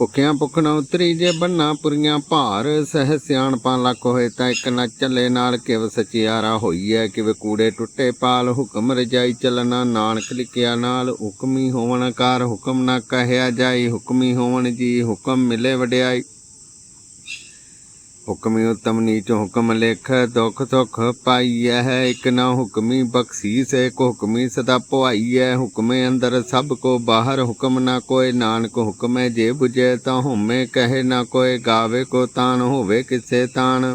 ਭੁੱਖਿਆਂ ਭੁੱਖ ਉਤਰੀ ਜੇ ਬੰਨਾ ਪੁਰੀਆਂ ਭਾਰ, ਸਹਿ ਸਿਆਣਪਾਂ ਲੱਖ ਹੋਏ ਤਾਂ ਇੱਕ ਨਾ ਚੱਲੇ ਨਾਲ ਕਿਵ ਸਚਿਆਰਾ ਹੋਈਐ, ਕਿਵੇ ਕੂੜੇ ਟੁੱਟੇ ਪਾਲ, ਹੁਕਮ ਰਜਾਈ ਚੱਲਣਾ ਨਾਨਕ ਲਿਖਿਆ ਨਾਲ, ਹੁਕਮੀ ਹੋਵਣ ਕਾਰ ਹੁਕਮ ਨਾ ਕਹਿਆ ਜਾਈ, ਹੁਕਮੀ ਹੋਵਣ ਜੀ ਹੁਕਮ ਮਿਲੇ ਵਡਿਆਈ। ਹੁਕਮੀ ਉਤਮ ਨੀਚ ਹੁਕਮ ਲਿਖ, ਦੁਖ ਸੁਖ ਪਾਈਐ ਹੈ ਇਕ ਨਾ ਹੁਕਮੀ ਬਖਸ਼ੀਸ ਏਕ ਹੁਕਮੀ ਸਦਾ ਪੁਆਈਐ। ਹੁਕਮੇ ਅੰਦਰ ਸਭ ਕੋ ਬਾਹਰ, ਹੁਕਮ ਨਾ ਕੋਏ ਨਾਨਕ ਹੁਕਮੇ ਜੇ 부ਜੈ ਤਾਂ ਹੁਮੇ ਕਹੇ ਨਾ ਕੋਏ ਗਾਵੇ ਕੋ ਤਾਨ ਹੋਵੇ ਕਿਸੇ ਤਾਨ।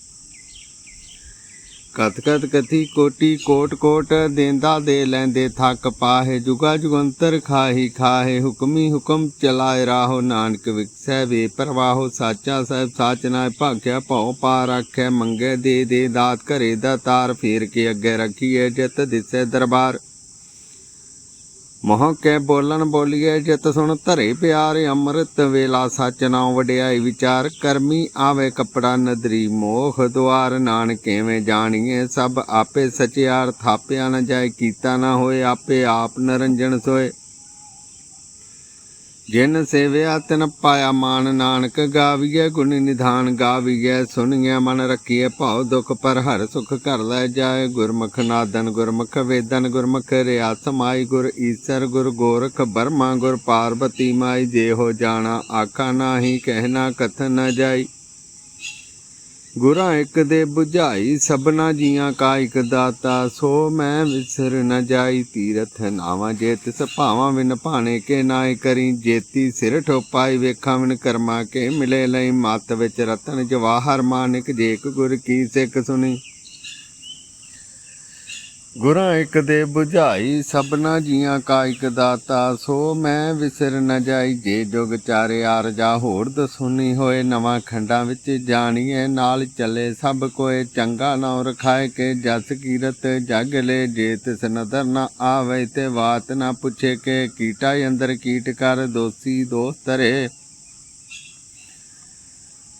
ਕਥ ਕਥ ਕਥੀ ਕੋਟੀ ਕੋਟ ਕੋਟ ਦੇਂਦਾ ਦੇ ਲੈਂਦੇ ਥੱਕ ਪਾਹੇ, ਜੁਗਾ ਜੁਗੰਤਰ ਖਾਹੀ ਖਾਹੇ, ਹੁਕਮੀ ਹੁਕਮ ਚਲਾਏ ਰਾਹੋ ਨਾਨਕ ਵਿਖਸੈ ਵੇ ਪਰਵਾਹੋ ਸਾਚਾ ਸਾਹਿਬ ਸਾਚ ਨਾ ਭਾਗਿਆ ਭਉ ਪਾ ਰੱਖੈ, ਮੰਗੇ ਦੇ ਦੇ ਦਾਤ ਘਰੇ ਦਾ ਤਾਰ, ਫੇਰ ਕੇ ਅੱਗੇ ਰੱਖੀਏ ਜਿਤ ਦਿਸੈ ਦਰਬਾਰ। ਮੋਹ ਕੇ ਬੋਲਣ ਬੋਲੀਏ, ਜਿਤ ਸੁਣ ਧਰੇ ਪਿਆਰ, ਅੰਮ੍ਰਿਤ ਵੇਲਾ ਸੱਚ ਨਾਉ ਵਡਿਆਈ ਵਿਚਾਰ, ਕਰਮੀ ਆਵੇ ਕਪੜਾ ਨਦਰੀ ਮੋਹ, ਦੁਆਰ ਨਾਨਕ ਜਾਣੀਏ, ਸਭ ਆਪੇ ਸਚਿਆਰ, ਥਾਪਿਆ ਨਾ ਜਾਏ, ਕੀਤਾ ਨਾ ਹੋਏ, ਆਪੇ ਆਪ ਨਰੰਜਨ ਸੋਏ। ਜਿਨ ਸੇਵਿਆ ਤਿਨ ਪਾਇਆ ਮਾਨ ਨਾਨਕ, ਗਾਵੀਐ ਗੁਣ ਨਿਧਾਨ ਗਾਵੀਏ ਸੁਣੀਏ ਮਨ ਰੱਖੀਏ ਭਾਉ ਦੁਖ ਪਰ ਹਰ ਸੁਖ ਕਰ ਲੈ ਜਾਏ। ਗੁਰਮੁਖ ਨਾਦਨ ਗੁਰਮੁਖ ਵੇਦਨ, ਗੁਰਮੁਖ ਰਿਆ ਸਮਾਈ ਗੁਰ ਈਸਰ, ਗੁਰ ਗੋਰਖ ਬਰਮਾ, ਗੁਰ ਪਾਰਬਤੀ ਮਾਈ, ਜੇ ਹੋ ਜਾਣਾ ਆਖਾ ਨਾਹੀ ਕਹਿਣਾ ਕਥਨ ਨ ਜਾਈ। ਗੁਰਾਂ ਇੱਕ ਦੇ 부ਝਾਈ ਸਭਨਾ ਜੀਆਂ ਕਾ ਇਕ ਦਾਤਾ। ਸੋ ਮੈਂ ਵਿਸਰ ਨ ਜਾਈ, ਤੀਰਥ ਨਾਵਾਂ ਜੇ ਤਿਸ ਭਾਵਾਂ ਵਿਨ ਭਾਣੇ ਕੇ ਨਾਏ ਕਰੀ, ਜੇਤੀ ਸਿਰ ਠੋਪਾਈ, ਵੇਖਾਂ ਵਿਨ ਕਰਮਾ ਕੇ ਮਿਲੇ ਲਈ। ਮਤ ਵਿੱਚ ਰਤਨ ਜਵਾਹਰ, ਮਾਨਿਕ ਜੇਕ ਗੁਰ ਕੀ ਸਿੱਖ ਸੁਣੀ। ਗੁਰਾਂ ਇੱਕ ਦੇ 부ਝਾਈ ਸਭਨਾ ਜੀਆਂ ਕਾ ਇਕ ਦਾਤਾ। ਸੋ ਮੈਂ ਵਿਸਰ ਨ ਜਾਈ, ਜੇ ਜੁਗ ਚਾਰੇ ਆਰਜਾ ਹੋਰ। ਦਸੁਨੀ ਹੋਏ ਨਵਾਂ ਖੰਡਾਂ ਵਿੱਚ ਜਾਣੀਏ ਨਾਲ ਚੱਲੇ ਸਭ ਕੋਏ। ਚੰਗਾ ਨਾਉ ਰਖਾਏ ਕੇ ਜਸ ਕੀਰਤ, ਜਗ ਲੈ ਜੇ ਤਿਸ ਨਦਰ ਨ ਆਵੇ ਤੇ ਬਾਤ ਨਾ ਪੁੱਛੇ ਕੇ। ਕੀਟਾ ਅੰਦਰ ਕੀਟ ਕਰ, ਦੋਸੀ ਦੋਸਤ ਰੇ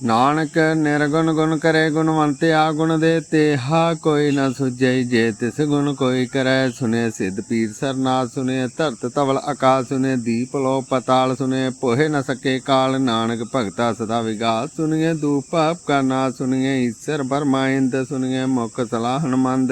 ਨਾਨਕ ਨਿਰਗੁਣ ਗੁਣ ਕਰੇ ਗੁਣਵੰਤਿਆ ਗੁਣ ਦੇ ਤੇਹਾ, ਕੋਈ ਨਾ ਸੁਝਈ ਜੇ ਤਿਸ ਗੁਣ ਕੋਈ ਕਰੈ, ਸੁਨੇ ਸਿੱਧ ਪੀਰ ਸਰਨਾ, ਸੁਨੇ ਧਰਤ ਤਵਲ ਆਕਾਸ, ਸੁਨੇ ਦੀਪ ਲੋ ਪਤਾਲ, ਸੁਨੇ ਪੋਹੇ ਨ ਸਕੇ ਕਾਲ, ਨਾਨਕ ਭਗਤਾ ਸਦਾ ਵਿਗਾਸ, ਸੁਨੀਏ ਦੂਪ ਪਾਪ ਕਾ ਨਾ ਸੁਨੀਏ ਈਸ਼ਰ ਬਰਮਾਇੰਦ, ਸੁਨੀਏ ਮੁਖ ਸਲਾਹਨ ਮੰਦ।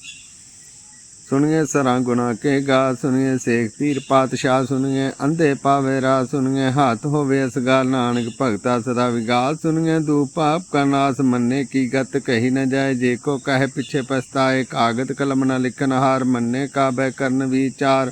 ਸੁਣੀਏ ਸਰਾਂ ਗੁਣਾ ਕੇ ਗਾ, ਸੁਣੀਏ ਸੇਖ ਪੀਰ ਪਾਤਸ਼ਾਹ, ਸੁਣੀਏ ਅੰਧੇ ਪਾਵੇ ਰਾ ਸੁਣੀਏ ਹੱਥ ਹੋਵੇ ਅਸਗਾਰ ਨਾਨਕ ਭਗਤਾ ਸਦਾ ਵਿਗਾਸ ਸੁਣੀਏ ਦੂ ਪਾਪ ਕਾ ਨਾਸ, ਮੰਨੇ ਕੀ ਗਤ ਕਹੀ ਨਾ ਜਾਏ, ਜੇ ਕੋ ਕਹੇ ਪਿਛੇ ਪਛਤਾਏ ਕਾਗਦ ਕਲਮ ਨ ਲਿਖਨ ਹਾਰ, ਮੰਨੇ ਕਾਬੈ ਕਰਨ ਵਿਚਾਰ।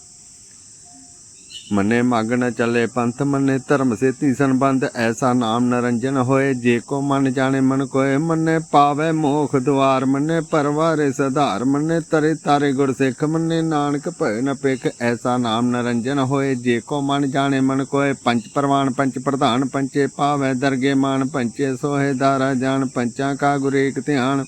ਮੰਨੇ ਮਗ ਨ ਚੱਲੇ ਪੰਥ ਮੰਨੇ, ਧਰਮ ਸੇਤੀ ਸੰਬੰਧ, ਐਸਾ ਨਾਮ ਨਰੰਜਨ ਹੋਏ। ਜੇ ਕੋ ਮਨ ਜਾਣੇ, ਮਨ ਕੋਏ ਮੰਨੇ, ਪਾਵੇ ਮੋਖ ਦੁਆਰ ਮੰਨੇ, ਪਰਵਾਰੇ ਸਧਾਰ ਮੰਨੇ, ਤਰੇ ਤਾਰੇ ਗੁਰ ਸਿੱਖ ਮੰਨੇ। ਨਾਨਕ ਭੈ ਨ ਪਿਖ ਐਸਾ ਨਾਮ ਨਰੰਜਨ ਹੋਏ। ਜੇ ਕੋ ਮਨ ਜਾਣੇ, ਮਨ ਕੋਏ ਪੰਚ ਪ੍ਰਵਾਨ ਪੰਚ ਪ੍ਰਧਾਨ ਪੰਚੇ ਪਾਵੇ ਦਰਗੇ ਮਾਨ ਪੰਚੇ ਸੋਹੇ ਦਾਰਾ ਜਾਣ ਪੰਚਾਂ ਕਾ ਗੁਰੇਕ ਧਿਆਨ।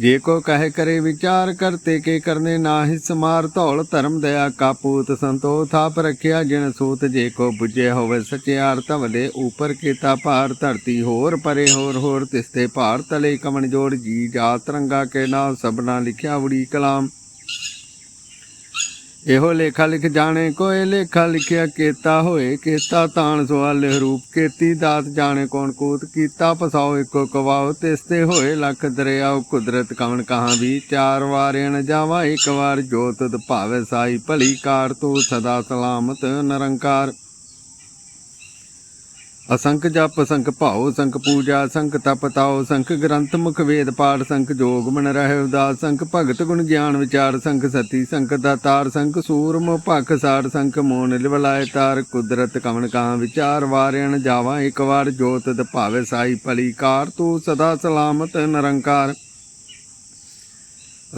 ਜੇ ਕੋ ਕਹੇ ਕਰੇ ਵਿਚਾਰ ਕਰਤੇ ਕੇ ਕਰਨੇ ਨਾਹਿ ਸਮਾਰ ਧੌਲ ਧਰਮ ਦਇਆ ਕਾਪੂਤ ਸੰਤੋ ਥਾਪ ਰਖਿਆ ਜਿਨ ਸੂਤ ਜੇ ਕੋ 부ਜੇ ਹੋਵੇ ਸਚਿਆਰ ਧਵਲੇ ਉਪਰ ਕੀਤਾ ਭਾਰ ਧਰਤੀ ਹੋਰ ਪਰੇ ਹੋਰ ਹੋਰ ਤਿਸਤੇ ਭਾਰ ਤਲੇ ਕਮਣ ਜੋੜ ਜੀ ਜਾਤ ਰੰਗਾ ਕੇ ਨਾਮ ਸਭਨਾ ਲਿਖਿਆ ਉੜੀ ਕਲਾਮ। ਇਹੋ ਲੇਖਾ ਲਿਖ ਜਾਣੇ ਕੋਏ ਲੇਖਾ ਲਿਖਿਆ ਕੀਤਾ ਹੋਏ, ਕੀਤਾ ਤਾਣ ਸਵਾਲ ਰੂਪ ਕੀਤੀ ਦਾਤ ਜਾਣੇ, ਕੌਣ ਕੂਤ ਕੀਤਾ ਪਸਾਓ ਇੱਕੋ ਕਵਾਓ, ਤਿਸ ਤੇ ਹੋਏ ਲੱਖ ਦਰਿਆਓ, ਕੁਦਰਤ ਕਵਣ ਕਹਾਂ ਵੀ, ਚਾਰ ਵਾਰਿਣ ਜਾਵਾ, ਇੱਕ ਵਾਰ ਜੋ ਭਾਵੇ ਸਾਈ ਭਲੀ ਕਾਰ, ਤੂੰ ਸਦਾ ਸਲਾਮਤ, ਨਿਰੰਕਾਰ। ਅਸੰਖ ਜਪ, ਸੰਖ ਭਾਉ, ਸੰਖ ਪੂਜਾ, ਸੰਖ ਤਪ ਤਾਉ, ਸੰਖ ਗ੍ਰੰਥ, ਮੁਖ ਵੇਦ ਪਾਠ, ਸੰਖ ਜੋਗ ਮਨ ਰਹਿ ਉਦਾਸ, ਸੰਖ ਭਗਤ ਗੁਣ ਗਿਆਨ ਵਿਚਾਰ, ਸੰਖ ਸਤੀ, ਸੰਖ ਦਾਤਾਰ, ਸੰਖ ਸੂਰਮ ਭਖ ਸਾਰ, ਸੰਖ ਮੋਨ ਲਿਵਲਾਏ ਤਾਰ, ਕੁਦਰਤ ਕਵਣ ਕਾਂ ਵਿਚਾਰ ਵਾਰਿਣ ਜਾਵਾ, ਇੱਕ ਵਾਰ ਜੋਤ ਦ ਭਾਵੇ ਸਾਈ ਭਲੀ ਕਾਰ, ਤੂੰ ਸਦਾ ਸਲਾਮਤ ਨਿਰੰਕਾਰ।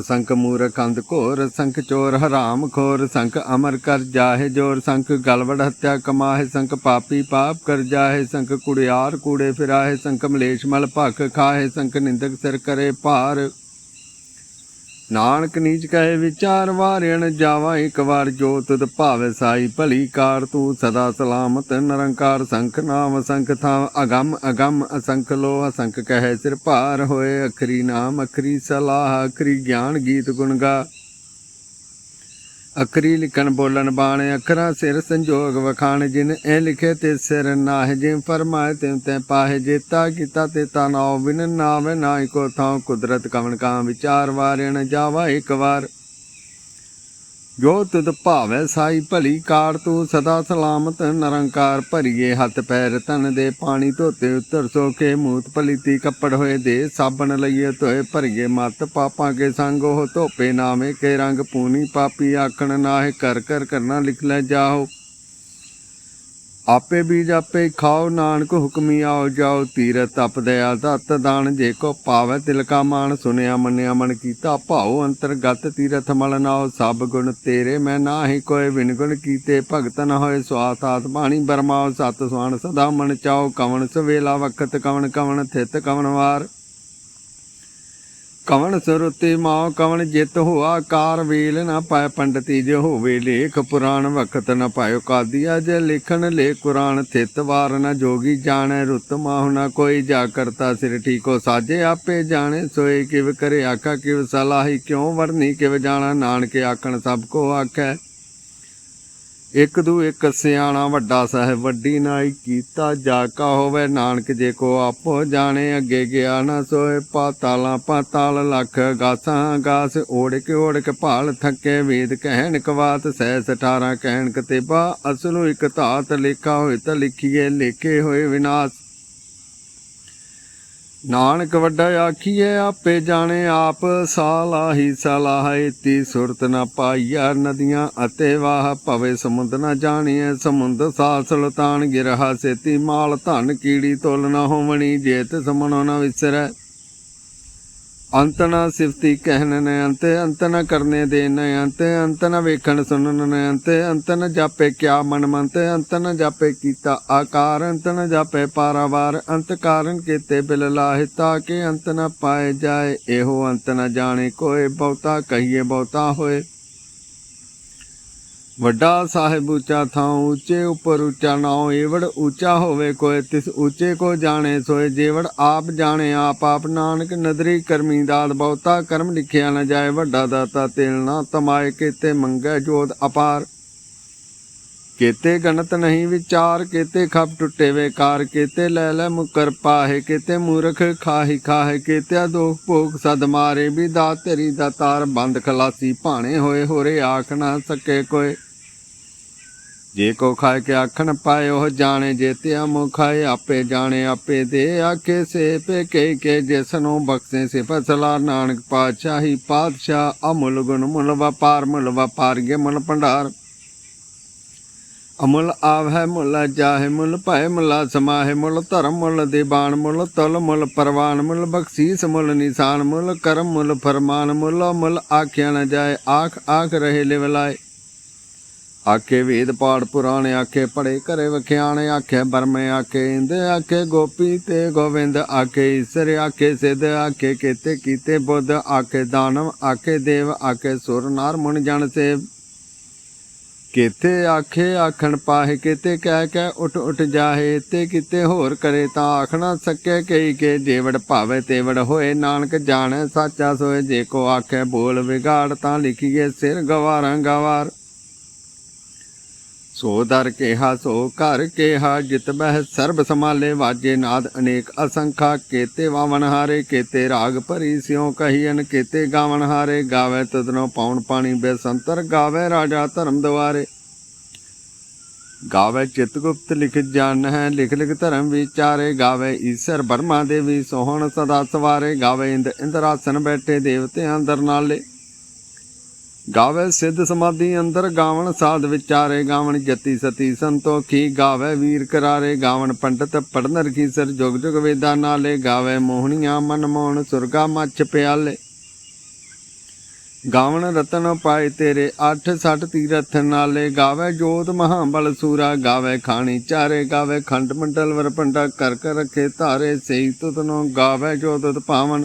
ਅਸੰਖ ਮੂਰਖ ਅੰਧ ਘੋਰ, ਸੰਖ ਚੋਰ ਹਰਾਮ ਖੋਰ, ਸੰਖ ਅਮਰ ਕਰ ਜਾਹੇ ਜੋਰ, ਸੰਖ ਗਲਵੜ ਹੱਤਿਆ ਕਮਾਹੇ, ਸੰਖ ਪਾਪੀ ਪਾਪ ਕਰ ਜਾਹੇ, ਸੰਖ ਕੁੜਿਆਰ ਕੂੜੇ ਫਿਰਾਹੇ, ਸੰਖ ਮਲੇਸ਼ ਮਲ ਭਖ ਖਾਹੇ, ਸੰਖ ਨਿੰਦਕ ਸਿਰ ਕਰੇ ਭਾਰ। ਨਾਨਕ ਨੀਚ ਕਹੇ ਵਿਚਾਰ ਵਾਰਿਣ ਜਾਵਾ ਇੱਕ ਵਾਰ ਜੋਤ ਤੁਧ ਭਾਵੇ ਸਾਈ ਭਲੀ ਕਾਰ ਤੂੰ ਸਦਾ ਸਲਾਮਤ, ਨਿਰੰਕਾਰ ਸੰਖ ਨਾਮ ਸੰਖ ਥਾ, ਅਗੰਮ ਅਗੰਮ ਅਸੰਖ ਲੋ ਅਸੰਖ ਕਹੇ ਸਿਰ ਭਾਰ ਹੋਏ, ਅਖਰੀ ਨਾਮ ਅਖਰੀ ਸਲਾਹ, ਅਖਰੀ ਗਿਆਨ ਗੀਤ ਗੁਣ ਗਾ। ਅਖਰੀ ਲਿਖਣ ਬੋਲਣ ਬਾਣੇ, ਅੱਖਰਾਂ ਸਿਰ ਸੰਜੋਗ ਵਖਾਣ, ਜਿਨ ਇਹ ਲਿਖੇ ਤੇ ਸਿਰ ਨਾਹ ਜਿਨ ਫਰਮਾਏ ਤਿਨ ਤੈ ਪਾਹੇ ਜੇਤਾ ਕੀਤਾ ਤੇ ਤਾ ਨਾਉ, ਬਿਨ ਨਾਵੇ ਨਾਇ ਕੋ ਥਾਉ, ਕੁਦਰਤ ਕਵਣ ਕਾਂ ਵਿਚਾਰ ਵਾਰਿਣ ਜਾਵਾ ਇੱਕ ਵਾਰ। ਜੋ ਤੁਧ ਭਾਵੈ ਸਾਈ ਭਲੀ ਕਾਰ ਤੂੰ ਸਦਾ ਸਲਾਮਤ, ਨਿਰੰਕਾਰ ਭਰੀਏ ਹੱਥ ਪੈਰ ਤਨ ਦੇ ਪਾਣੀ ਧੋਤੇ ਉਤਰ ਸੋਕੇ ਮੂਤ ਪਲੀਤੀ ਕੱਪੜ ਹੋਏ ਦੇ ਸਾਬਣ ਲਈਏ ਧੋਏ ਭਰੀਏ ਮਤ, ਪਾਪਾਂ ਕੇ ਸੰਗ ਉਹ ਧੋਪੇ ਨਾਵੇਂ ਕੇ ਰੰਗ ਪੂਨੀ, ਪਾਪੀ ਆਖਣ ਨਾਹਿ ਕਰ ਕਰ ਕਰਨਾ ਲਿਖ ਲੈ ਜਾਓ ਆਪੇ ਬੀਜ ਆਪੇ ਖਾਓ, ਨਾਨਕ ਹੁਕਮੀ ਆਓ ਜਾਓ ਤੀਰਤ ਤਪ ਦਇਆ ਦਤ ਦਾਨ, ਜੇ ਕੋ ਪਾਵੈ ਤਿਲ ਕਾ ਮਾਨ ਸੁਨਿਆ ਮੰਨਿਆ ਮਨ ਕੀਤਾ ਭਾਉ ਅੰਤਰਗਤ ਤੀਰਥ ਮਲ ਨਾਓ ਸਭ ਗੁਣ ਤੇਰੇ ਮੈਂ ਨਾਹੀ ਕੋਏ ਵਿਨ ਗੁਣ ਕੀਤੇ, ਭਗਤ ਨ ਹੋਏ ਸਵਾਸ ਆਤ ਬਾਣੀ ਬਰਮਾਓ, ਸਤ ਸੁਆਣ ਸਦਾ ਮਨ ਚਾਓ ਕਵਣ ਸਵੇਲਾ ਵਖਤ ਕਵਣ ਕਵਣ ਥਿਤ ਕਵਣ ਵਾਰ। ਕਵਣ ਸਰੁਤੀ ਮਾਉ, ਕਵਣ ਜਿਤ ਹੋਆ, ਕਾਰ ਵੇਲ ਨਾ ਪਾਇ ਪੰਡਤੀ ਜੇ ਹੋਵੇ ਲੇਖ, ਪੁਰਾਣ ਵਖਤ ਨ ਪਾਇਓ ਕਾਦੀਆ ਜੇ ਲਿਖਣ ਲੇ, ਕੁਰਾਨ ਥਿਤ ਵਾਰ ਨ ਜੋਗੀ ਜਾਣੈ, ਰੁੱਤ ਮਾਹੁ ਨ ਕੋਈ ਜਾ ਕਰਤਾ ਸਿਰ ਠੀਕੋ ਸਾਜੇ ਆਪੇ ਜਾਣੇ, ਸੋਏ ਕਿਵ ਕਰੇ ਆਖਾ, ਕਿਵ ਸਲਾਹੀ ਕਿਉ ਵਰਨੀ, ਕਿਵ ਜਾਣਾ ਨਾਨਕੇ ਆਖਣ ਸਭ ਕੋ ਆਖੈ। ਇੱਕ ਦੂ ਇੱਕ ਸਿਆਣਾ ਵੱਡਾ ਸਾਹਿਬ ਵੱਡੀ ਨਾਈ ਕੀਤਾ ਜਾ ਹੋਵੇ ਨਾਨਕ ਜੇ ਕੋ ਆਪੋ ਜਾਣੇ ਅੱਗੇ ਗਿਆ ਨਾ ਸੋਏ ਪਾਤਾਲਾਂ ਪਾਤਾਲ ਲੱਖ ਗਾਸਾਂ ਗਾਸ ਓੜ ਓੜਕ ਓੜਕ ਭਾਲ ਥੱਕੇ ਵੇਦ ਕਹਿਣ ਕਵਾਤ ਸਹਿ 18 ਕਹਿਣ ਕਤੇਬਾ ਅਸਲੂ ਇੱਕ ਧਾਤ ਲੇਖਾ ਹੋਏ ਤਾਂ ਲਿਖੀਏ ਲੇਖੇ ਹੋਏ ਵਿਨਾਸ਼ ਨਾਨਕ ਵੱਡਾ ਆਖੀਏ ਆਪੇ ਜਾਣੇ ਆਪ ਸਾਲਾਹੀ, ਸਲਾਹੇ ਤੀ ਸੁਰਤ ਨਾ ਪਾਈਆ ਨਦੀਆਂ ਅਤੇ ਵਾਹ, ਭਵੇ ਸਮੁੰਦ ਨ ਜਾਣੀਏ ਸਮੁੰਦ ਸਾ ਸੁਲਤਾਨ ਗਿਰਹਾ, ਸੇਤੀ ਮਾਲ ਧਨ ਕੀੜੀ ਤੁਲ ਨਾ ਹੋਵਣੀ, ਜੇਤ ਸਮਣੋ ਨਾ ਵਿਸਰੈ। ਅੰਤ ਸਿਫਤੀ ਕਹਿਣ ਨੇ ਅੰਤ ਅੰਤ ਕਰਨੇ ਦੇ ਅੰਤ ਅੰਤ ਨ ਵੇਖਣ ਸੁਣਨ ਅੰਤ ਅੰਤ ਜਾਪੇ ਕਿਆ ਮਨ ਮੰਤ ਅੰਤ ਨ ਜਾਪੇ ਕੀਤਾ ਆਕਾਰ ਅੰਤ ਨ ਜਾਪੇ ਪਾਰਾਵਾਰ ਅੰਤ ਕਾਰਨ ਕੀਤੇ ਬਿਲ ਲਾਹਿਤਾ ਕੇ ਅੰਤ ਨ ਪਾਏ ਜਾਏ, ਇਹੋ ਅੰਤ ਨ ਜਾਣੇ ਕੋਏ, ਬਹੁਤਾ ਕਹੀਏ ਬਹੁਤਾ ਹੋਏ। ਵੱਡਾ ਸਾਹਿਬ ਉੱਚਾ ਥਾਂ ਉੱਚੇ ਉੱਪਰ ਉੱਚਾ ਨਾਉ, ਏਵੜ ਉੱਚਾ ਹੋਵੇ ਕੋਇ, ਤਿਸ ਉੱਚੇ ਕੋ ਜਾਣੇ ਸੋਏ ਜੇਵੜ ਆਪ ਜਾਣੇ ਆਪ ਆਪ ਨਾਨਕ ਨਦਰੀ ਕਰਮੀ ਦਾਦ ਬਹੁਤਾ ਕਰਮ ਲਿਖਿਆ ਨਾ ਜਾਏ, ਵੱਡਾ ਦਾਤਾ ਤੇਲ ਨਾ ਤਮਾਏ, ਕੀਤੇ ਮੰਗੈ ਜੋਤ ਅਪਾਰ। ਕੇਤੇ ਗਣਤ ਨਹੀਂ ਵਿਚਾਰ, ਕੇਤੇ ਖਪ ਟੁੱਟੇ ਵੇਕਾਰ, ਕੇਤੇ ਲੈ ਲੈ ਮੁਕਰ ਪਾਹੇ, ਕੀਤੇ ਮੂਰਖ ਖਾਹੀ ਖਾਹੇ ਕੀਤੇ ਦੋਖ ਭੋਗ ਸਦ ਮਾਰੇ, ਵੀ ਦਾ ਤੇਰੀ ਦਾ ਤਾਰ ਬੰਦ ਖਲਾਸੀ, ਭਾਣੇ ਹੋਏ ਹੋਰੇ ਆਖ ਨਾ ਸਕੇ ਕੋਏ। ਜੇ ਕੋ ਖਾਏ ਕੇ ਆਖਣ ਪਾਏ, ਉਹ ਜਾਣੇ ਜੇਤਿਆ ਮੁ ਖਾਏ, ਆਪੇ ਜਾਣੇ, ਆਪੇ ਦੇ ਆਖੇ ਸੇ ਪੇ ਕੇ ਕੇ ਜਿਸਨੂੰ ਬਖਸ਼ੇ ਸੇ ਫਸਲਾ ਨਾਨਕ ਪਾਤਸ਼ਾਹੀ ਪਾਤਸ਼ਾਹ, ਅਮੁੱਲ ਗੁਣ ਮੁੱਲ ਵਪਾਰ, ਮੁੱਲ ਵਪਾਰੀਏ ਮੁੱਲ ਭੰਡਾਰ। ਅਮੁੱਲ ਆਵਹਿ ਮੁੱਲ ਜਾਹਿ ਮੁੱਲ ਭੈ ਮੁੱਲਾ ਸਮਾਹੇ ਮੁੱਲ ਧਰਮ ਮੁੱਲ ਦੀਬਾਨ ਮੁੱਲ ਤੁਲ ਮੁੱਲ ਪਰਵਾਨ ਮੁੱਲ ਬਖਸ਼ੀਸ ਮੁੱਲ ਨਿਸ਼ਾਨ ਮੁੱਲ ਕਰਮ ਮੁੱਲ ਫਰਮਾਨ ਮੁੱਲ ਮੁੱਲ ਆਖਿਆ ਨ ਜਾਏ, ਆਖ ਆਖ ਰਹੇ ਲਿਵਲਾਏ ਆਖੇ ਵੇਦ ਪਾਠ ਪੁਰਾਣੇ ਆਖੇ ਪੜੇ ਘਰੇ ਵਖਿਆਣੇ ਆਖੇ, ਬਰਮੇ ਆਖੇ, ਇੰਦ ਆਖੇ, ਗੋਪੀ ਤੇ ਗੋਵਿੰਦ ਆਖੇ, ਈਸ਼ਰ ਆਖੇ, ਸਿਧ ਆਖੇ, ਕੀਤੇ ਕੀਤੇ ਬੁੱਧ ਆਖੇ, ਦਾਨਵ ਆਖੇ, ਦੇਵ ਆਖੇ, ਸੁਰ ਨਾਰ ਮੁਨ ਜਨ ਸੇਵ। ਕਿਤੇ ਆਖੇ ਆਖਣ ਪਾਹੇ ਕਿਤੇ ਕਹਿ ਕਹਿ ਉਠ ਉਠ ਜਾਹੇ ਤੇ ਕਿਤੇ ਹੋਰ ਕਰੇ ਤਾਂ ਆਖਣਾ ਨਾ ਸਕੇ ਕਈ ਕੇ ਜੇਵੜ ਭਾਵੇ ਤੇਵੜ ਹੋਏ, ਨਾਨਕ ਜਾਣੈ ਸਾਚਾ ਸੋਏ, ਜੇ ਕੋ ਆਖੇ ਬੋਲ ਵਿਗਾੜ ਤਾਂ ਲਿਖੀਏ ਸਿਰ ਗਵਾਰਾਂ ਗਵਾਰ। ਸੋ ਦਰ ਕੇਹਾ, ਸੋ ਘਰ ਕੇਹਾ, ਜਿਤ ਬਹਿ ਸਰਬ ਸਮਾਲੇ ਵਾਜੇ ਨਾਦ ਅਨੇਕ ਅਸੰਖਾ, ਕੇਤੇ ਵਾਵਣ ਹਾਰੇ, ਕੇਤੇ ਰਾਗ ਭਰੀ ਸਿਉ ਕਹੀਨ ਕੇਤੇ ਗਾਵਣ ਹਾਰੇ, ਗਾਵੇ ਤਦਨੋ ਪਾਉਣ ਪਾਣੀ ਬੇਸੰਤਰ, ਗਾਵੇ ਰਾਜਾ ਧਰਮ ਦਵਾਰੇ ਗਾਵੇ ਚਿਤਗੁਪਤ ਲਿਖ ਜਨ ਹੈ ਲਿਖ ਲਿਖ ਧਰਮ ਵਿਚਾਰੇ, ਗਾਵੇ ਈਸ਼ਰ ਬਰਮਾ ਦੇਵੀ ਸੋਹਣ ਸਦਾ ਸਵਾਰੇ, ਗਾਵੇ ਇੰਦ ਇੰਦਰਾਸਨ ਬੈਠੇ ਦੇਵਤੇ ਅੰਦਰ ਨਾਲੇ ਗਾਵੇ ਸਿੱਧ ਸਮਾਧੀ ਅੰਦਰ, ਗਾਵਣ ਸਾਧ ਵਿਚਾਰੇ, ਗਾਵਣ ਜਤੀ ਸਤੀ ਸੰਤੋਖੀ, ਗਾਵੇ ਵੀਰ ਕਰਾਰੇ, ਗਾਵਣ ਪੰਡਤ ਪੜਨ ਰਖੀਸਰ ਜੁਗ ਜੁਗ ਵੇਦਾਂ ਨਾਲੇ, ਗਾਵੇ ਮੋਹਣੀਆਂ ਮਨ ਮੋਹਣ, ਸੁਰਗਾ ਮੱਛ ਪਿਆਲੇ। ਗਾਵਣ ਰਤਨ ਪਾਏ ਤੇਰੇ 8 60 ਤੀਰਥ ਨਾਲੇ, ਗਾਵੇ ਜੋਤ ਮਹਾਬਲ ਸੂਰਾ, ਗਾਵੇ ਖਾਣੀ ਚਾਰੇ, ਗਾਵੇ ਖੰਡ ਮੰਡਲ ਵਰ ਪੰਡਾ ਕਰ ਕਰ ਰਖੇ ਧਾਰੇ ਸਈ ਤੁਤਨੋ ਗਾਵੇ ਜੋਤ ਤੁਤ ਪਾਵਨ।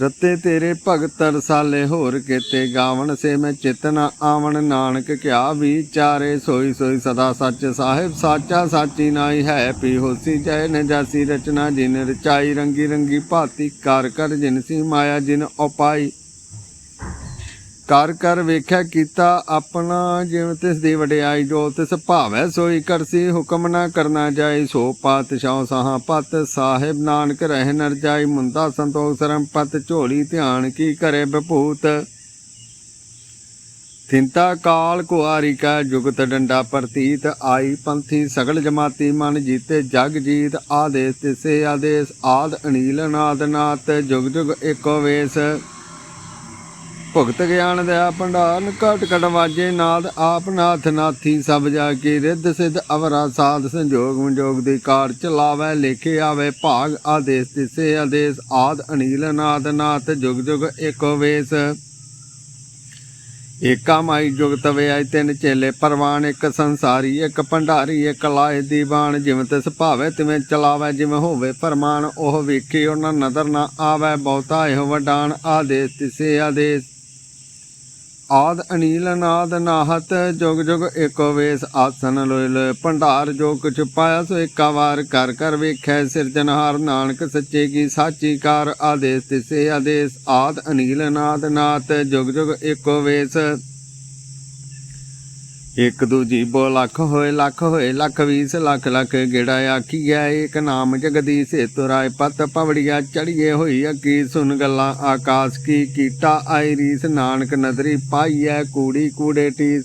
ਰਤੇ ਤੇਰੇ ਭਗਤ ਰਸਾਲੇ ਹੋਰ ਕੀਤੇ ਗਾਵਣ ਸੇ ਮੈਂ ਚਿਤਨਾ ਆਵਣ। ਨਾਨਕ ਕਿਆ ਵਿਚਾਰੇ, ਸੋਈ ਸੋਈ ਸਦਾ ਸੱਚ ਸਾਹਿਬ ਸਾਚਾ ਸਾਚੀ ਨਾਈ ਹੈ। ਪੀ ਹੋਸੀ ਜੈ ਨਜਾਸੀ ਰਚਨਾ ਜਿਨ ਰਚਾਈ, ਰੰਗੀ ਰੰਗੀ ਭਾਤੀ ਕਰ ਕਰ ਜਿਨ ਸੀ ਮਾਇਆ ਜਿਨ ਉਪਾਈ। ਕਰ ਕਰ ਵੇਖਿਆ ਕੀਤਾ ਆਪਣਾ, ਜਿਵੇਂ ਤਿਸ ਦੀ ਵਡਿਆਈ ਜੋ ਤਿਸ ਭਾਵੈ, ਸੋਈ ਕਰਸੀ ਹੁਕਮ ਨਾ ਕਰਨਾ ਜਾਈ ਸੋ ਪਾਤਸ਼ਾਹ ਸਾਹਾਂ ਪਤ ਸਾਹਿਬ ਨਾਨਕ ਰਹਿ ਨਰ ਜਾਈ ਮੁੰਦਾ ਸੰਤੋਖ ਸਰਮ ਪਤ ਝੋਲੀ ਧਿਆਨ ਕੀ ਕਰੇ ਬਭੂਤ ਥਿੰਤਾ ਕਾਲ ਕੁਆਰੀ ਕਾ ਜੁਗਤ ਡੰਡਾ ਪ੍ਰਤੀਤ। ਆਈ ਪੰਥੀ ਸਗਲ ਜਮਾਤੀ ਮਨ ਜੀਤੇ ਜਗ ਜੀਤ। ਆਦੇਸ ਤਿਸੇ ਆਦੇਸ, ਆਦ ਅਨੀਲ ਨਾਦ ਨਾਤ। ਜੁਗ ਜੁਗ ਏਕੋ ਵੇਸ। ਭੁਗਤ ਗਿਆਨ ਦਇਆ ਭੰਡਾਰ, ਘਟ ਘਟ ਵਾਜੇ ਨਾਦ, ਆਪ ਨਾਥ ਨਾਥੀ ਸਭ ਜਾ ਕੇ ਰਿੱਧ ਸਿਧ ਅਵਰਾ ਸਾਧ ਸੰਜੋਗ ਸੰਜੋਗ ਦੀ ਕਾਰ ਚਲਾਵੇ ਲੇਖੇ ਆਵੇ, ਭਾਗ ਆਦੇਸ ਤਿਸੇ ਆਦੇਸ, ਆਦ ਅਨੀਲ ਨਾਦ ਨਾਥ, ਜੁਗ ਜੁਗ ਏਕੋ ਵੇਸ। ਏਕਾ ਮਾਈ ਜੁਗਤ ਵਿਆਈ ਤਿੰਨ ਚੇਲੇ ਪਰਵਾਨ, ਇੱਕ ਸੰਸਾਰੀ, ਇੱਕ ਭੰਡਾਰੀ, ਇੱਕ ਲਾਏ ਦੀਵਾਨ। ਜਿਵੇਂ ਤਿਸ ਭਾਵੇ ਤਿਵੇਂ ਚਲਾਵੇ, ਜਿਵੇਂ ਹੋਵੇ ਫਰਮਾਨ, ਉਹ ਵੇਖੇ ਉਹਨਾਂ ਨਦਰ ਨਾ ਆਵੇ, ਬਹੁਤਾ ਇਹ ਵਡਾਨ, ਆਦੇਸ ਤਿਸੇ ਆਦੇਸ। ਆਦ ਅਨੀਲ ਨਾਦ ਨਾਹਤ, ਜੁਗ ਜੁਗ ਏਕੋ ਵੇਸ ਆਸਨ ਲੋਇ ਲੋਇ। ਭੰਡਾਰ ਜੋ ਕੁਛ ਪਾਇਆ ਸੋ ਏਕਾ ਵਾਰ ਕਰ ਕਰ ਵੇਖੈ ਸਿਰਜਨਹਾਰ ਨਾਨਕ ਸੱਚੇ ਕੀ ਸਾਚੀ ਕਾਰ ਆਦੇਸ ਤਿਸੇ ਆਦੇਸ। ਆਦ ਅਨੀਲ ਅਨਾਦ ਨਾਤ ਜੁਗ ਜੁਗ ਏਕੋ ਵੇਸ ਇੱਕ ਦੂਜੀ ਬੋ ਲੱਖ ਹੋਏ ਲੱਖ ਹੋਏ, ਲੱਖ ਵੀਸ, ਲੱਖ ਲੱਖ ਗੇੜਾ ਆਖੀ ਗਿਆ ਏਕ ਨਾਮ ਜਗਦੀਸ਼, ਤੁਰਾਏ ਪਤ ਪਵੜੀਆ ਚੜੀਏ ਹੋਈ ਅਕੀ ਸੁਨ ਗੱਲਾਂ, ਆਕਾਸ਼ ਕੀ ਕੀਟਾ ਆਈ ਰੀਸ, ਨਾਨਕ ਨਦਰੀ ਪਾਈਐ, ਕੂੜੀ ਕੂੜੇ ਟੀਸ।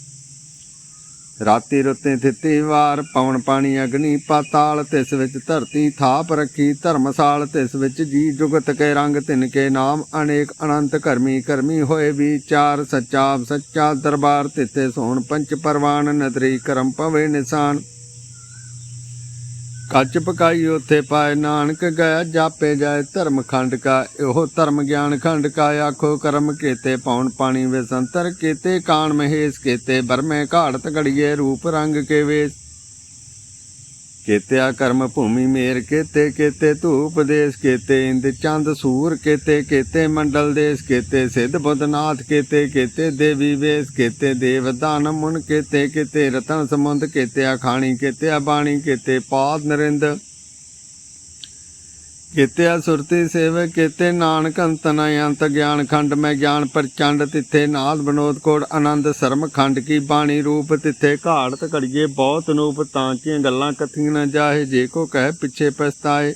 ਰਾਤੀ ਰੁੱਤੇ ਥਿੱਤੀ ਵਾਰ ਪਵਨ ਪਾਣੀ ਅਗਨੀ ਪਾਤਾਲ, ਤਿਸ ਵਿੱਚ ਧਰਤੀ ਥਾਪ ਰੱਖੀ, ਧਰਮਸਾਲ, ਤਿਸ ਵਿੱਚ ਜੀ ਜੁਗਤ ਕੇ ਰੰਗ, ਤਿਨ ਕੇ ਨਾਮ, ਅਨੇਕ ਅਨੰਤ ਕਰਮੀ ਕਰਮੀ ਹੋਏ ਵਿਚਾਰ, ਸੱਚਾ ਸੱਚਾ ਦਰਬਾਰ, ਤਿੱਥੇ ਸੋਣ ਪੰਚ ਪਰਵਾਨ, ਨਦਰੀ ਕਰਮ ਪਵੇ ਨਿਸ਼ਾਨ। ਕੱਚ ਪਕਾਈ ਉਥੇ ਪਾਏ ਨਾਨਕ ਗਿਆ ਜਾਪੇ ਜਾਏ ਧਰਮ ਖੰਡ ਕਾ ਇਹੋ ਧਰਮ ਗਿਆਨ ਖੰਡ ਕਾ ਆਖੋ ਕਰਮ ਕੀਤੇ ਪੌਣ ਪਾਣੀ ਵੇ ਸੰਤਰ ਕੀਤੇ, ਕਾਣ ਮਹੇਸ਼ ਕੀਤੇ, ਬਰਮੇ ਘਾੜਤ ਘੜੀਏ, ਰੂਪ ਰੰਗ ਕੇ ਵੇਸ। ਕੇਤਿਆ ਕਰਮ ਭੂਮੀ ਮੇਰ ਕੀਤੇ ਕੀਤੇ ਧੂਪ ਦੇਸ ਕੇਤੇ ਇੰਦ ਚੰਦ ਸੂਰ ਕੇਤੇ ਕੀਤੇ ਮੰਡਲ ਦੇਸ ਕੀਤੇ ਸਿੱਧ ਬੁੱਧਨਾਥ ਕੇਤੇ ਕੀਤੇ ਦੇਵੀ ਵੇਸ ਕੇਤੇ ਦੇਵ ਦਾਨ ਮੁਨ ਕੀਤੇ ਕੀਤੇ ਰਤਨ ਸਮੁੰਦ ਕੀਤੇ ਖਾਣੀ ਕੀਤੇ ਬਾਣੀ ਕੀਤੇ ਪਾਦ ਨਰਿੰਦ ਕੀਤੇ ਸੁਰਤੀ ਸੇਵ, ਕੀਤੇ ਨਾਨਕ ਅੰਤ ਅੰਤ ਗਿਆਨ ਖੰਡ, ਮੈਂ ਗਿਆਨ ਪ੍ਰਚੰਡ, ਤਿੱਥੇ ਨਾਲ ਬਨੋਦ ਕੋੜ ਆਨੰਦ ਸਰਮ ਖੰਡ ਕੀ ਬਾਣੀ ਰੂਪ, ਤਿੱਥੇ ਘਾੜਤ ਘੜੀਏ ਬਹੁਤ ਨੂਪ, ਤਾਂ ਕੀਆਂ ਗੱਲਾਂ ਕਥੀਆਂ ਨ ਜਾਹੇ, ਜੇ ਕੋ ਕਹਿ ਪਿੱਛੇ ਪਛਤਾਏ।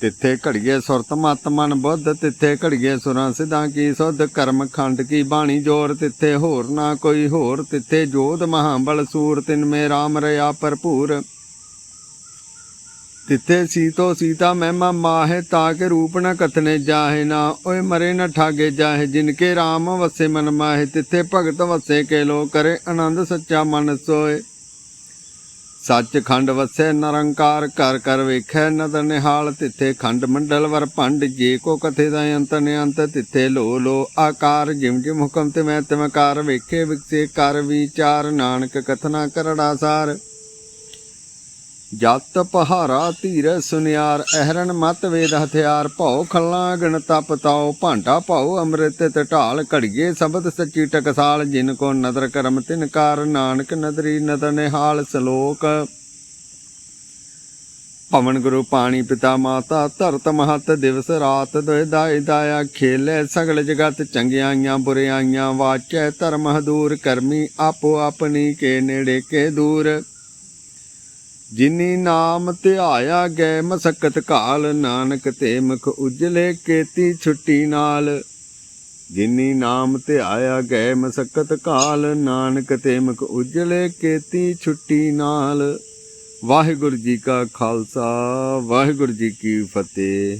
ਤਿੱਥੇ ਘੜੀਏ ਸੁਰਤ ਮਤ ਮਨ ਬੁੱਧ, ਤਿੱਥੇ ਘੜੀਏ ਸੁਰਾਂ ਸਿਧਾਂ ਕੀ ਸੁਧ, ਕਰਮ ਖੰਡ ਕੀ ਬਾਣੀ ਜੋਰ, ਤਿੱਥੇ ਹੋਰ ਨਾ ਕੋਈ ਹੋਰ, ਤਿੱਥੇ ਜੋਧ ਮਹਾਬਲ ਸੂਰ, ਤਿਨ ਮੇ ਰਾਮ ਰਿਆ ਭਰਪੂਰ। ਤਿੱਥੇ ਸੀਤੋ ਸੀਤਾ ਮਹਿਮਾ ਮਾਹੇ ਤਾਕੇ ਰੂਪ ਨ ਕਥਨੇ ਜਾਹੇ ਨਾ, ਓਏ ਮਰੇ ਨ ਠਾਗੇ ਜਾਹੇ ਜਿਨਕੇ RAM ਵਸੇ ਮਨ ਮਾਹੇ, ਤਿੱਥੇ ਭਗਤ ਵਸੇ ਕੇ ਲੋ ਕਰੇ ਆਨੰਦ ਸੱਚਾ ਮਨ ਸੋਏ ਸੱਚਖੰਡ ਵਸੈ ਨਿਰੰਕਾਰ ਕਰ ਕਰ ਵੇਖੈ ਨਦਰ ਨਿਹਾਲ, ਤਿੱਥੇ ਖੰਡ ਮੰਡਲ ਵਰ ਭੰਡ, ਜੇ ਕੋ ਕਥੇ ਦਾ ਅੰਤ ਨਿਅੰਤ, ਤਿੱਥੇ ਲੋ ਲੋ ਆਕਾਰ, ਜਿਮ ਜਿਮ ਹੁਕਮ ਤੇ ਮੈਂ ਤਿਮ ਵੇਖੇ ਵਿਕਸੇ ਕਰ ਵਿਚਾਰ, ਨਾਨਕ ਕਥਨਾ ਕਰੜਾ ਸਾਰ। ਜਤ ਪਹਾਰਾ ਧੀਰ ਸੁਨਿਆਰ, ਅਹਰਨ ਮਤ ਵੇਦ ਹਥਿਆਰ, ਭਉ ਖੱਲਾ ਗਣ ਤਪ ਤਾਉ, ਭਾਂਡਾ ਭਉ ਅੰਮ੍ਰਿਤ ਤੇ ਢਾਲ, ਘੜੀਏ ਸ਼ਬਦ ਸੱਚੀ ਟਕਸਾਲ, ਜਿਨ ਕੋ ਨਦਰ ਕਰਮ ਤਿਨ ਕਾਰ, ਨਾਨਕ ਨਦਰੀ ਨਦਰ ਨਿਹਾਲ ਸ਼ਲੋਕ। ਪਵਨ ਗੁਰੂ ਪਾਣੀ ਪਿਤਾ ਮਾਤਾ, ਧਰਤ ਮਹਤ ਦਿਵਸ ਰਾਤ ਦੋਇ ਦਾਇ ਦਾਇਆ, ਖੇਲੇ ਸਗਲ ਜਗਤ ਚੰਗਿਆਈਆਂ ਬੁਰਿਆਈਆਂ, ਵਾਚੈ ਧਰਮ ਹਦੂਰ, ਕਰਮੀ ਆਪੋ ਆਪਣੀ ਕੇ ਨੇੜੇ ਕੇ ਦੂਰ। ਜਿਨੀ ਨਾਮ ਧਿਆਇਆ ਗੈ ਮਸਕਤ ਕਾਲ ਨਾਨਕ ਤੇ ਮੁਖ ਉਜਲੇ ਕੇਤੀ ਛੁੱਟੀ ਨਾਲ। ਜਿਨੀ ਨਾਮ ਧਿਆਇਆ ਗਏ ਮਸਕਤ ਕਾਲ ਨਾਨਕ ਤੇ ਮੁਖ ਉਜਲੇ ਕੇਤੀ ਛੁੱਟੀ ਨਾਲ। ਵਾਹਿਗੁਰੂ ਜੀ ਕਾ ਖਾਲਸਾ, ਵਾਹਿਗੁਰੂ ਜੀ ਕੀ ਫਤਿਹ।